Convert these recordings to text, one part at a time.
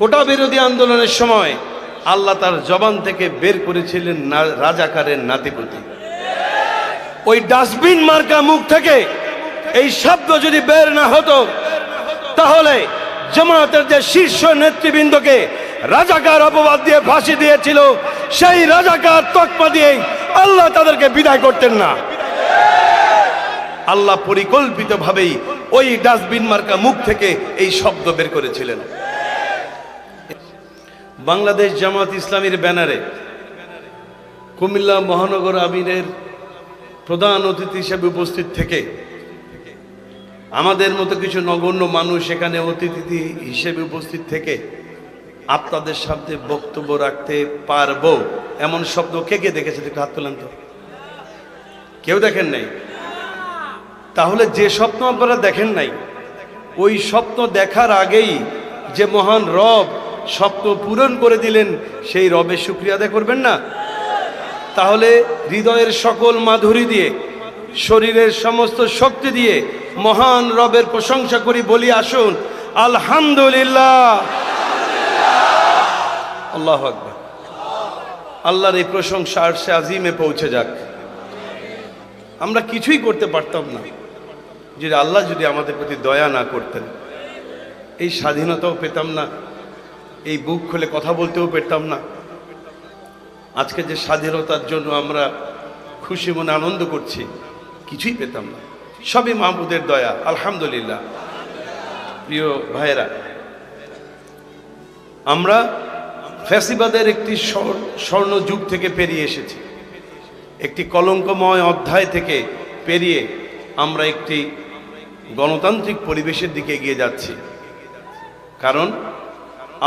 কোটা বিরোধী আন্দোলনের সময় আল্লাহ তার জবান থেকে বের করেছিলেন রাজাকারের নাতিপতি। ওই ডাস্টবিন মার্কা মুখ থেকে এই শব্দ যদি বের না হতো, তাহলে জামাতের যে শীর্ষ নেতৃবৃন্দকে রাজাকার অপবাদ দিয়ে ফাঁসি দিয়েছিল, সেই রাজাকার তকমা দিয়েই আল্লাহ তাদেরকে বিদায় করতেন না। আল্লাহ পরিকল্পিতভাবেই ওই ডাস্টবিন মার্কা মুখ থেকে এই শব্দ বের করেছিলেন। বাংলাদেশ জামাত ইসলামীর ব্যানারে কুমিল্লা মহানগর আমিরের প্রধান অতিথি হিসেবে উপস্থিত থেকে আমাদের মতো কিছু নগণ্য মানুষ এখানে অতিথি হিসেবে উপস্থিত থেকে আপনাদের সামনে বক্তব্য রাখতে পারব। এমন শব্দ কে কে দেখেছে? হাত তোলেন তো। কেউ দেখেন নাই? তাহলে যে স্বপ্ন আপনারা দেখেন নাই, ওই স্বপ্ন দেখার আগেই যে মহান রব স্বপ্ন পূরণ করে দিলেন, সেই রবের শুক্রিয়া আদায় করবেন না? তাহলে হৃদয়ের সকল মাধুরী দিয়ে, শরীরের সমস্ত শক্তি দিয়ে মহান রবের প্রশংসা করি, বলি আসুন, আলহামদুলিল্লাহ। আল্লাহ আল্লাহর এই প্রশংসা আর সে আজিমে পৌঁছে যাক। আমরা কিছুই করতে পারতাম না। যদি আল্লাহ যদি আমাদের প্রতি দয়া না করতেন, এই স্বাধীনতাও পেতাম না। এই বুক খুলে কথা বলতেও পেতাম না। আজকে যে স্বাধীনতার জন্য আমরা খুশি মনে আনন্দ করছি, কিছুই পেতাম না। সবই মাহমুদের দয়া, আলহামদুলিল্লাহ। প্রিয় ভাইয়েরা, আমরা ফ্যাসিবাদের একটি স্বর- স্বর্ণ যুগ থেকে পেরিয়ে এসেছি। একটি কলঙ্কময় অধ্যায় থেকে পেরিয়ে আমরা একটি গণতান্ত্রিক পরিবেশের দিকে এগিয়ে যাচ্ছি। কারণ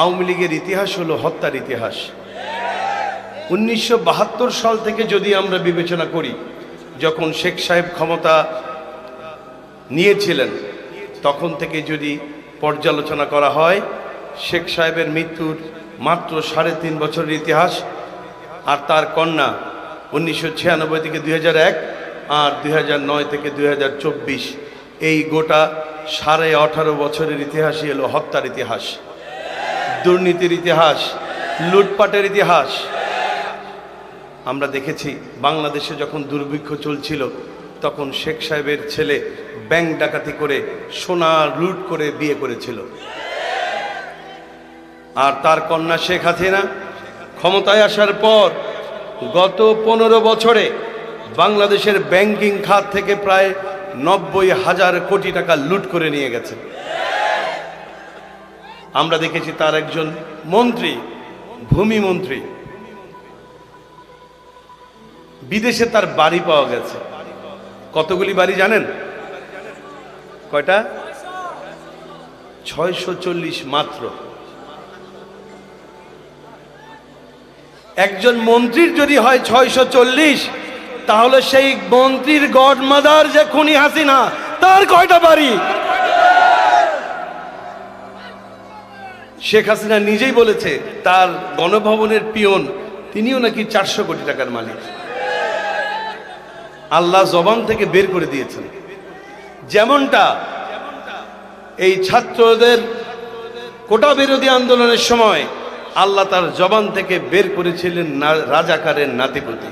আওয়ামী লীগের ইতিহাস হলো হত্যার ইতিহাস। উনিশশো বাহাত্তর সাল থেকে যদি আমরা বিবেচনা করি, যখন শেখ সাহেব ক্ষমতা নিয়েছিলেন, তখন থেকে যদি পর্যালোচনা করা হয়, শেখ সাহেবের মৃত্যুর মাত্র সাড়ে তিন বছরের ইতিহাস আর তার কন্যা উনিশশো ছিয়ানব্বই থেকে দুই আর দুই থেকে দু হাজার চব্বিশ, এই গোটা সাড়ে আঠারো বছরের ইতিহাসই এলো হত্যার ইতিহাস। দুর্নীতির ইতিহাস, লুটপাটের ইতিহাস। আমরা দেখেছি বাংলাদেশে যখন দুর্ভিক্ষ চলছিল, তখন শেখ সাহেবের ছেলে ব্যাংক ডাকাতি করে সোনা লুট করে বিয়ে করেছিল। আর তার কন্যা শেখ হাসিনা ক্ষমতায় আসার পর গত পনেরো বছরে বাংলাদেশের ব্যাংকিং খাত থেকে প্রায় নব্বই হাজার কোটি টাকা লুট করে নিয়ে গেছে। আমরা দেখেছি তার একজন মন্ত্রী, ভূমি মন্ত্রী। বিদেশে তার বাড়ি পাওয়া গেছে। কতগুলি বাড়ি জানেন? কয়টা? ছয়শো চল্লিশ মাত্র। একজন মন্ত্রীর যদি হয় ছয়শো চল্লিশ, তাহলে সেই মন্ত্রীর গড মাদার যে খুনি হাসিনা, তার কয়টা বাড়ি? শেখ হাসিনা নিজেই বলেছে, তার গণভবনের পিয়ন, তিনিও নাকি চারশো কোটি টাকার মালিক। আল্লাহ জবান থেকে বের করে দিয়েছেন। যেমনটা এই ছাত্রদের কোটা বিরোধী আন্দোলনের সময় আল্লাহ তার জবান থেকে বের করেছিলেন রাজাকারের নাতিপতি।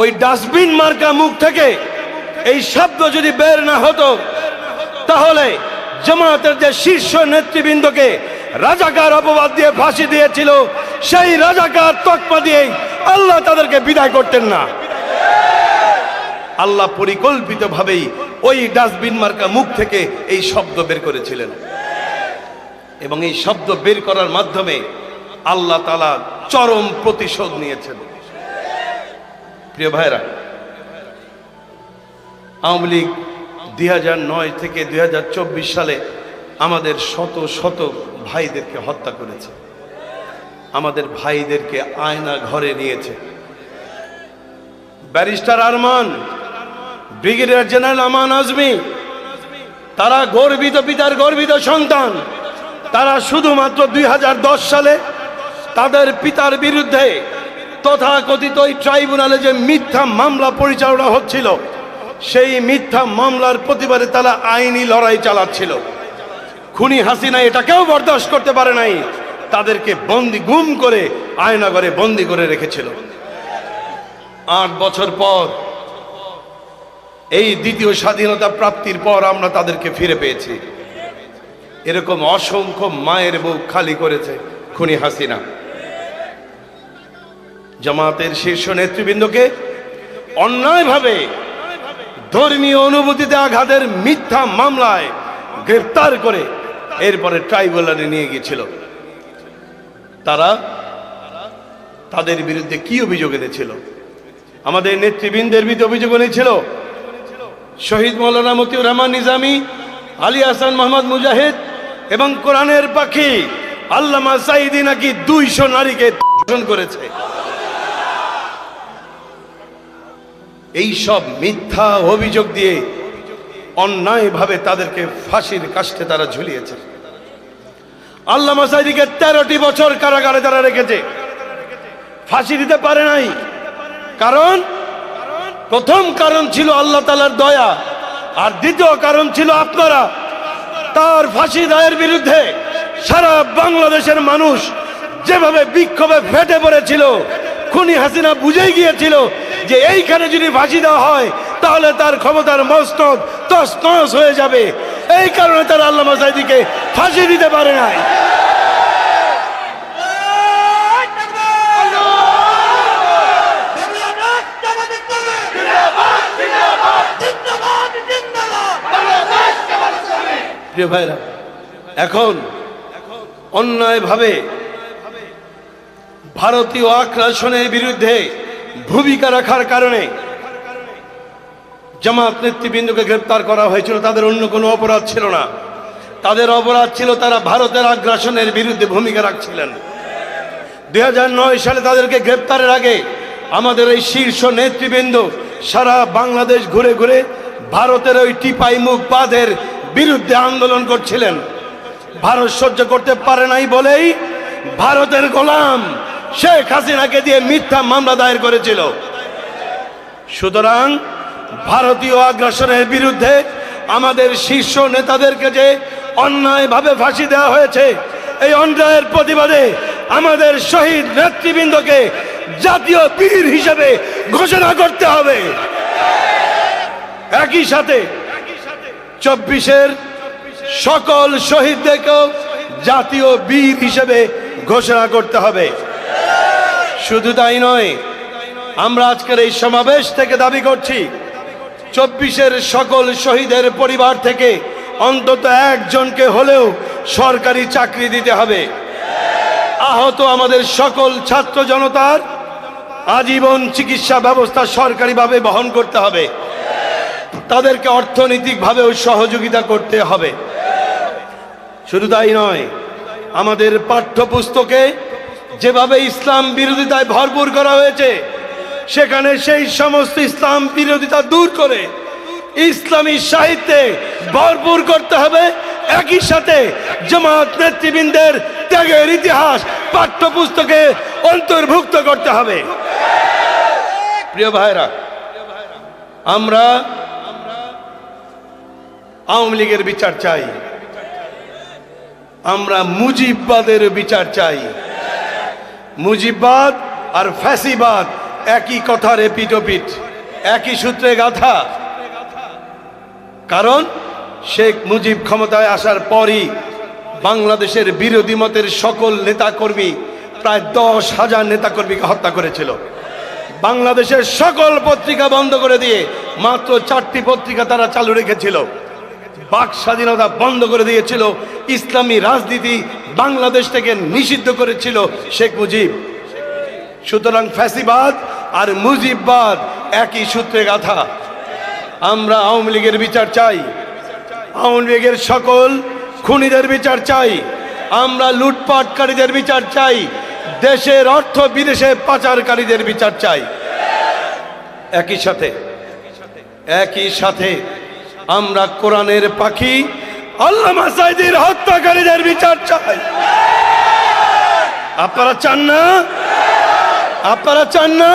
ওই ডাস্টবিন মার্কা মুখ থেকে এই শব্দ যদি বের না হতো, তাহলে জামাতের যে শীর্ষ নেতৃবৃন্দকে রাজাকার অপবাদ দিয়ে ফাঁসি দিয়েছিল, সেই রাজাকার তকমা দিয়েই আল্লাহ তাদেরকে বিদায় করতেন না। আল্লাহ পরিকল্পিতভাবেই ওই ডাস্টবিন মার্কা মুখ থেকে এই শব্দ বের করেছিলেন। এবং এই শব্দ বের করার মাধ্যমে আল্লাহ তালা চরম প্রতিশোধ নিয়েছেন। প্রিয় ভাইরা আওয়ামী লীগ দুই থেকে দুই হাজার চব্বিশ সালে আমাদের শত শত ভাইদেরকে হত্যা করেছে। আমাদের ভাইদেরকে আয়না ঘরে নিয়েছে। Barrister Arman, brigadier general Aman Azmi, তারা গর্বিত পিতার গর্বিত সন্তান। তারা শুধুমাত্র দুই হাজার দশ সালে তাদের পিতার বিরুদ্ধে তথাকথিত ওই ট্রাইব্যুনালে যে মিথ্যা মামলা পরিচালনা হচ্ছিল সেই মিথ্যা মামলার প্রতিবাদে তারা আইনি লড়াই চালাচ্ছিল। খুনি হাসিনা এটাকেও বরদাস্ত করতে পারে নাই। তাদেরকে বন্দি গুম করে আয়নাগরে বন্দি করে রেখেছিল। আট বছর পর এই দ্বিতীয় স্বাধীনতা প্রাপ্তির পর আমরা তাদেরকে ফিরে পেয়েছি। এরকম অসংখ্য মায়ের বুক খালি করেছে খুনি হাসিনা। জামাতের শীর্ষ নেতৃবৃন্দকে অন্যায়ভাবে ধর্মীয় অনুভূতিতে আঘাতের মিথ্যা মামলায় গ্রেফতার করে এরপরে ট্রাইব্যুনালে নিয়ে গিয়েছিল। তারা তাদের বিরুদ্ধে কি অভিযোগ এনেছিল? আমাদের নেতৃবৃন্দের বিরুদ্ধে অভিযোগ এনেছিল শহীদ মৌলানা মতিউর রহমান নিজামী, আলী হাসান মোহাম্মদ মুজাহিদ এবং কোরআনের পাখি আল্লামা সাইদি নাকি দুইশো নারীকে করেছে। এই সব মিথ্যা অভিযোগ দিয়ে অন্যায়ভাবে তাদেরকে ফাঁসির কাষ্টে তারা ঝুলিয়েছে। আল্লামা সাইদিকে তেরোটি বছর কারাগারে তারা রেখেছে। ফাঁসি দিতে পারে নাই। কারণ? প্রথম কারণ ছিল আল্লাহ তালার দয়া। আর দ্বিতীয় কারণ ছিল আপনারা। তার ফাঁসি দায়ের বিরুদ্ধে সারা বাংলাদেশের মানুষ যেভাবে বিক্ষোভে ফেটে পড়েছিল, খুনি হাসিনা বুঝেই গিয়েছিল যে এইখানে যদি ফাঁসি দেওয়া হয়, তাহলে তার ক্ষমতার মস্তক তস হয়ে যাবে। এই কারণে তারা আল্লাহ সাইদিকে ফাঁসি দিতে পারে নাই। ভাইরা, এখন অন্যায়ভাবে ভারতীয় আগ্রাসনের বিরুদ্ধে ভূমিকা রাখার কারণে জামাত নেতৃবৃন্দকে গ্রেপ্তার করা হয়েছিল। তাদের অন্য কোনো অপরাধ ছিল না। তাদের অপরাধ ছিল তারা ভারতের আগ্রাসনের বিরুদ্ধে ভূমিকা রাখছিলেন। দুই হাজার নয় সালে তাদেরকে গ্রেপ্তারের আগে আমাদের এই শীর্ষ নেতৃবৃন্দ সারা বাংলাদেশ ঘুরে ঘুরে ভারতের ওই টিপাই মুখ বাঁধের বিরুদ্ধে আন্দোলন করছিলেন। ভারত সহ্য করতে পারে নাই বলেই ভারতের গোলাম শেখ হাসিনাকে দিয়ে মিথ্যা মামলা দায়ের করেছিল। সুতরাং ভারতীয় আগ্রাসনের বিরুদ্ধে আমাদের শীর্ষ নেতাদেরকে যে অন্যায়ভাবে ফাঁসি দেওয়া হয়েছে, এই অন্যায়ের প্রতিবাদে আমাদের শহীদ নেতৃবৃন্দকে জাতীয় বীর হিসেবে ঘোষণা করতে হবে। একই সাথে চব্বিশের সকল শহীদদেরকেও জাতীয় বীর হিসেবে ঘোষণা করতে হবে। শুধু তাই নয়, আমরা আজকের এই সমাবেশ থেকে দাবি করছি, চব্বিশের সকল শহীদের পরিবার থেকে অন্তত একজনকে হলেও সরকারি চাকরি দিতে হবে। আহত আমাদের সকল ছাত্র জনতার আজীবন চিকিৎসা ব্যবস্থা সরকারিভাবে বহন করতে হবে। তাদেরকে অর্থনৈতিকভাবেও সহযোগিতা করতে হবে। শুধু তাই নয়, আমাদের পাঠ্যপুস্তকে যেভাবে ইসলাম বিরোধিতায় ভরপুর করা হয়েছে, সেখানে সেই সমস্ত ইসলাম বিরোধিতা দূর করে ইসলামী সাহিত্যে ভরপুর করতে হবে। একই সাথে জামাত নেতৃবৃন্দের ত্যাগের ইতিহাস পাঠ্যপুস্তকে অন্তর্ভুক্ত করতে হবে। প্রিয় ভাইরা, আমরা আওয়ামী লীগের বিচার চাই। আমরা মুজিববাদের বিচার চাই। মুজিববাদ আর ফ্যাসিবাদ একই কথার এপিটোপিট, একই সূত্রে গাথা। কারণ শেখ মুজিব ক্ষমতায় আসার পরই বাংলাদেশের বিরোধী মতের সকল নেতাকর্মী প্রায় দশ হাজার নেতাকর্মীকে হত্যা করেছিল। বাংলাদেশের সকল পত্রিকা বন্ধ করে দিয়ে মাত্র চারটি পত্রিকা তারা চালু রেখেছিল। বাক স্বাধীনতা বন্ধ করে দিয়েছিল, ইসলামী রাজনীতি বাংলাদেশ থেকে নিষিদ্ধ করেছিল শেখ মুজিব। সুতরাং ফ্যাসিবাদ আর মুজিববাদ একই সূত্রে গাথা। আমরা আওয়ামী লীগের বিচার চাই, আওয়ামী লীগের সকল খুনিদের বিচার চাই, আমরা লুটপাটকারীদের বিচার চাই, দেশের অর্থ বিদেশে পাচারকারীদের বিচার চাই। একই সাথে একই সাথে আমরা কোরআনের পাখি আল্লাহ হত্যাকারীদের বিচার চাই। আপনারা চান না? আপনারা চান না?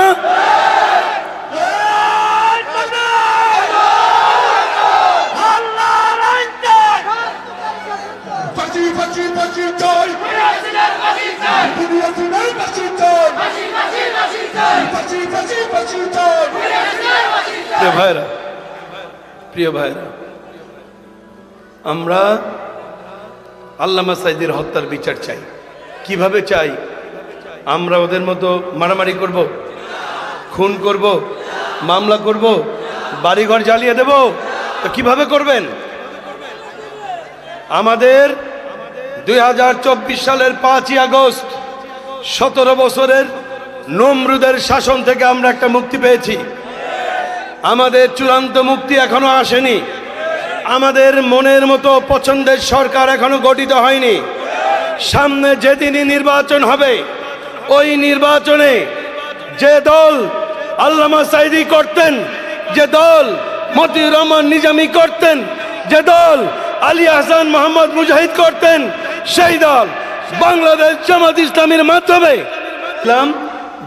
ভাইরা প্রিয় ভাইরা আমরা আল্লামা সাইদির হত্যার বিচার চাই। কীভাবে চাই? আমরা ওদের মতো মারামারি করব, খুন করব, মামলা করব, বাড়িঘর জ্বালিয়ে দেব? তো কীভাবে করবেন? আমাদের দুই হাজার চব্বিশ সালের পাঁচই আগস্ট, সতেরো বছরের নমরুদের শাসন থেকে আমরা একটা মুক্তি পেয়েছি। আমাদের চূড়ান্ত মুক্তি এখনও আসেনি। আমাদের মনের মতো পছন্দের সরকার এখনও গঠিত হয়নি। সামনে যেদিনই নির্বাচন হবে, ওই নির্বাচনে যে দল আল্লামা সাইদি করতেন, যে দল মতিউর রহমান নিজামি করতেন, যে দল আলী হাসান মোহাম্মদ মুজাহিদ করতেন, সেই দল বাংলাদেশ জামাত ইসলামের মাধ্যমে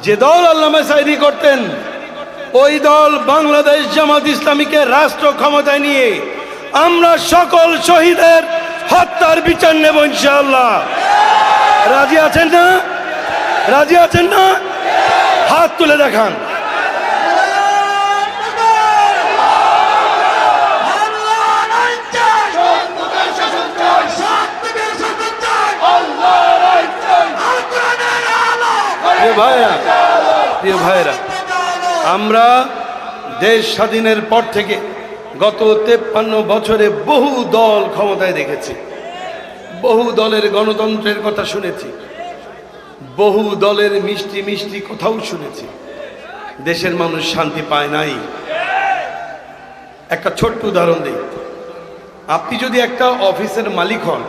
যে দল আল্লামা সাইদি করতেন ওই দল বাংলাদেশ জামাত ইসলামীকে রাষ্ট্র ক্ষমতায় নিয়ে আমরা সকল শহীদের হত্যার বিচার নেব ইনশাআল্লাহ। রাজি আছেন না? রাজি আছেন না? হাত তুলে দেখান। ভাইরা ভাইরা আমরা দেশ স্বাধীনের পর থেকে গত তেপ্পান্ন বছরে বহু দল ক্ষমতায় দেখেছি। বহু দলের গণতন্ত্রের কথা শুনেছি। বহু দলের মিষ্টি মিষ্টি কথাও শুনেছি। দেশের মানুষ শান্তি পায় নাই। একটা ছোট্ট উদাহরণ দিই। আপনি যদি একটা অফিসের মালিক হন,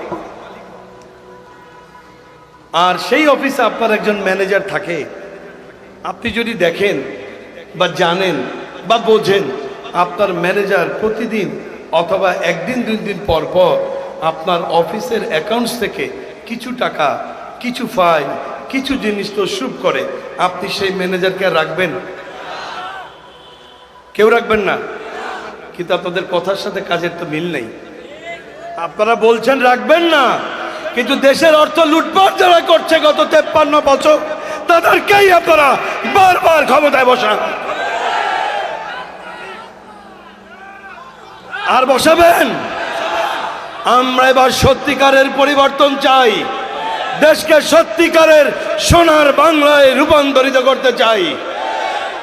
আর সেই অফিসে আপনার একজন ম্যানেজার থাকে, আপনি যদি দেখেন বা জানেন বা বোঝেন, আপনার ম্যানেজার প্রতিদিন অথবা একদিন, দুই দিন পর পর আপনার অফিসের অ্যাকাউন্টস থেকে কিছু টাকা, কিছু ফাইল, কিছু জিনিস তো শুভ করে, আপনি সেই ম্যানেজারকে রাখবেন? কেউ রাখবেন না? কিন্তু আপনাদের কথার সাথে কাজের তো মিল নেই। আপনারা বলছেন রাখবেন না, কিন্তু দেশের অর্থ লুটপাট যারা করছে গত তেপ্পান্ন বছর তাদেরকেই আপনারা বারবার ক্ষমতায় বসান। আর বসাবেন? আমরা এবার সত্যিকারের পরিবর্তন চাই। দেশকে সত্যিকারের সোনার বাংলায় রূপান্তরিত করতে চাই।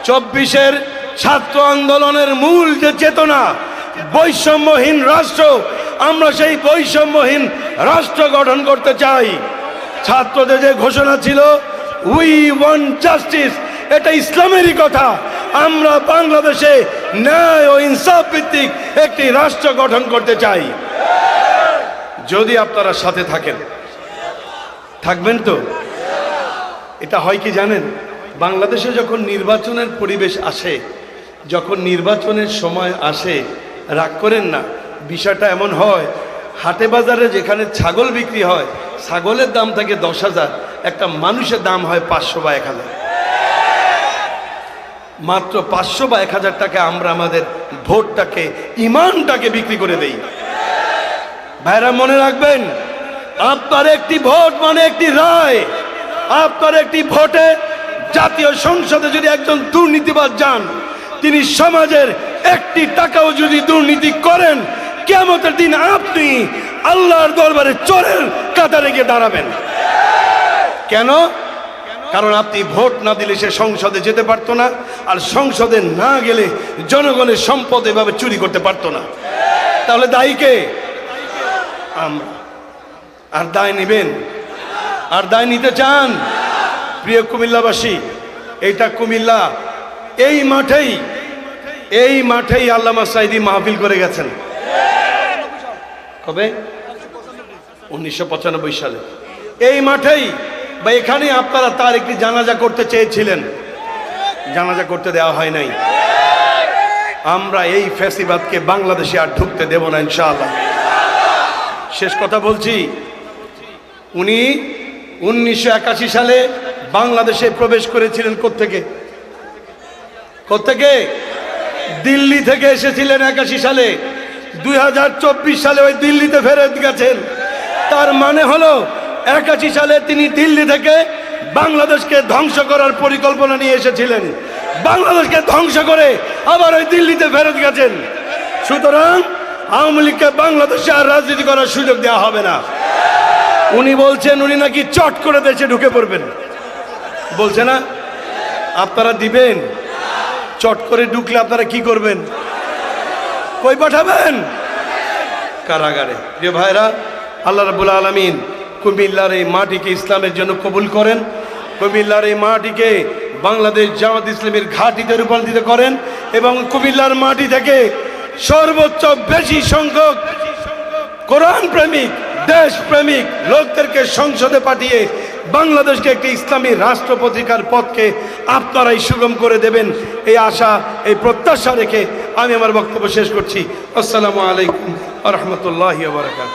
চব্বিশের ছাত্র আন্দোলনের মূল যে চেতনা, বৈষম্যহীন রাষ্ট্র, আমরা সেই বৈষম্যহীন রাষ্ট্র গঠন করতে চাই। ছাত্রদের যে ঘোষণা ছিল উই ওয়ান জাস্টিস এটা ইসলামেরই কথা। আমরা বাংলাদেশে ন্যায় ও ইনসাফ ভিত্তিক একটি রাষ্ট্র গঠন করতে চাই। যদি আপনারা সাথে থাকেন। থাকবেন তো? এটা হয় কি জানেন? বাংলাদেশে যখন নির্বাচনের পরিবেশ আসে, যখন নির্বাচনের সময় আসে, রাগ করেন না। বিষয়টা এমন হয়, হাটে বাজারে যেখানে ছাগল বিক্রি হয়, ছাগলের দাম থাকে দশ হাজার। একটা মানুষের দাম হয় পাঁচশো বা এক হাজার। মাত্র পাঁচশো বা এক হাজার টাকা আমরা আমাদের ভোটটাকে, ইমানটাকে বিক্রি করে দেই। ভাইরা মনে রাখবেন, আপনার একটি ভোট মানে একটি রায়। আপনার একটি ভোটে জাতীয় সংসদে যদি একজন দুর্নীতিবাদ যান, তিনি সমাজের একটি টাকাও যদি দুর্নীতি করেন কেমতের দিন আপনি আল্লাহর দরবারে চোরের কাতারে গিয়ে দাঁড়াবেন। কেন? কারণ আপনি ভোট না দিলে সে সংসদে যেতে পারতো না, আর সংসদে না গেলে জনগণের সম্পদ এভাবে চুরি করতে পারতো না। তাহলে দায়ী কে? আর দায় নেবেন? আর দায় নিতে চান? প্রিয় কুমিল্লাবাসী, এইটা কুমিল্লা। এই মাঠেই এই মাঠেই আল্লামা সাইদি মাহফিল করে গেছেন। কবে? উনিশশো পঁচানব্বই সালে। এই মাঠেই বা এখানে আপনারা তার একটি জানাজা করতে চেয়েছিলেন। জানাজা করতে দেওয়া হয় নাই। আমরা এই ফ্যাসিবাদকে বাংলাদেশে আর ঢুকতে দেব না, ইনশাআল্লাহ। শেষ কথা বলছি, উনি উনিশশো একাশি সালে বাংলাদেশে প্রবেশ করেছিলেন কোত্থেকে? কোত্থেকে? দিল্লি থেকে এসেছিলেন একাশি সালে। দুই হাজার চব্বিশ সালে ওই দিল্লিতে ফেরত গেছেন। তার মানে হলো একাশি সালে তিনি দিল্লি থেকে বাংলাদেশকে ধ্বংস করার পরিকল্পনা নিয়ে এসেছিলেন। বাংলাদেশকে ধ্বংস করে আবার ওই দিল্লিতে ফেরত গেছেন। সুতরাং আওয়ামী লীগকে বাংলাদেশে আর রাজনীতি করার সুযোগ দেওয়া হবে না। উনি বলছেন, উনি নাকি চট করে দেশে ঢুকে পড়বেন। বলছে না? আপনারা দিবেন? চট করে ঢুকলে আপনারা কি করবেন? কই পাঠাবেন? কারাগারে। প্রিয় ভাইরা, আল্লাহ রাবুল আলমিন কুমিল্লার এই মাটিকে ইসলামের জন্য কবুল করেন। কুমিল্লার এই মাটিকে বাংলাদেশ জামাত ইসলামের ঘাটিতে রূপান্তরিত করেন এবং কুমিল্লার মাটি থেকে সর্বোচ্চ বেশি সংখ্যক কোরআন প্রেমিক, দেশ প্রেমিক লোকদেরকে সংসদে পাঠিয়ে বাংলাদেশকে একটি ইসলামী রাষ্ট্র পত্রিকার পথকে আপনারাই সুগম করে দেবেন। এই আশা, এই প্রত্যাশা রেখে আমি আমার বক্তব্য শেষ করছি। আসসালামু আলাইকুম রহমতুল্লাহ বারকাত